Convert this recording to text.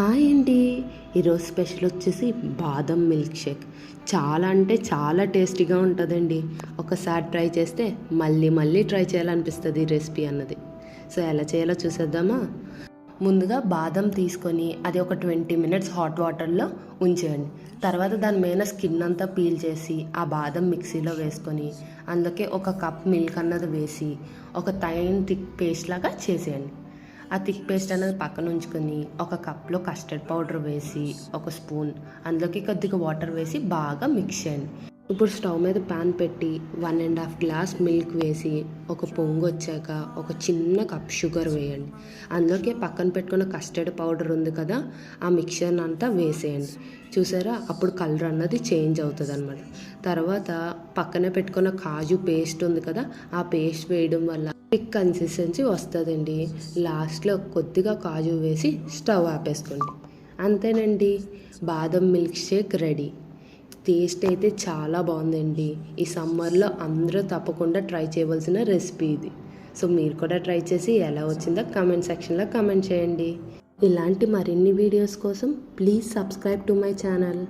Hi అండి ఈరోజు special వచ్చేసి బాదం మిల్క్ షేక్. చాలా అంటే చాలా టేస్టీగా ఉంటుందండి. ఒకసారి ట్రై చేస్తే మళ్ళీ మళ్ళీ ట్రై చేయాలనిపిస్తుంది ఈ రెసిపీ అన్నది. సో ఎలా చేయాలో చూసేద్దామా? ముందుగా బాదం తీసుకొని అది ఒక ట్వంటీ మినిట్స్ హాట్ వాటర్లో ఉంచేయండి. తర్వాత దాని మీద స్కిన్ అంతా పీల్ చేసి ఆ బాదం మిక్సీలో వేసుకొని అందులోకి ఒక కప్ మిల్క్ అన్నది వేసి ఒక తైన్ థిక్ పేస్ట్ లాగా చేసేయండి. ఆ థిక్ పేస్ట్ అనేది పక్కన ఉంచుకొని ఒక కప్లో కస్టర్డ్ పౌడర్ వేసి ఒక స్పూన్ అందులోకి కొద్దిగా వాటర్ వేసి బాగా మిక్స్ చేయండి. ఇప్పుడు స్టవ్ మీద పాన్ పెట్టి one and half glass milk వేసి ఒక పొంగు వచ్చాక ఒక చిన్న కప్ షుగర్ వేయండి. అందులోకి పక్కన పెట్టుకున్న కస్టర్డ్ పౌడర్ ఉంది కదా ఆ మిక్చర్ అంతా వేసేయండి. చూసారా? అప్పుడు కలర్ అన్నది చేంజ్ అవుతుంది అనమాట తర్వాత పక్కనే పెట్టుకున్న కాజు పేస్ట్ ఉంది కదా ఆ పేస్ట్ వేయడం వల్ల థిక్ కన్సిస్టెన్సీ వస్తుందండి. లాస్ట్లో కొద్దిగా కాజు వేసి స్టవ్ ఆపేసుకోండి. అంతేనండి. బాదం మిల్క్ షేక్ రెడీ. టేస్ట్ అయితే చాలా బాగుందండి. ఈ సమ్మర్లో అందరూ తప్పకుండా ట్రై చేయవలసిన రెసిపీ ఇది. సో మీరు కూడా ట్రై చేసి ఎలా వచ్చిందో కమెంట్ సెక్షన్లో కమెంట్ చేయండి. ఇలాంటి మరిన్ని వీడియోస్ కోసం please subscribe to my channel.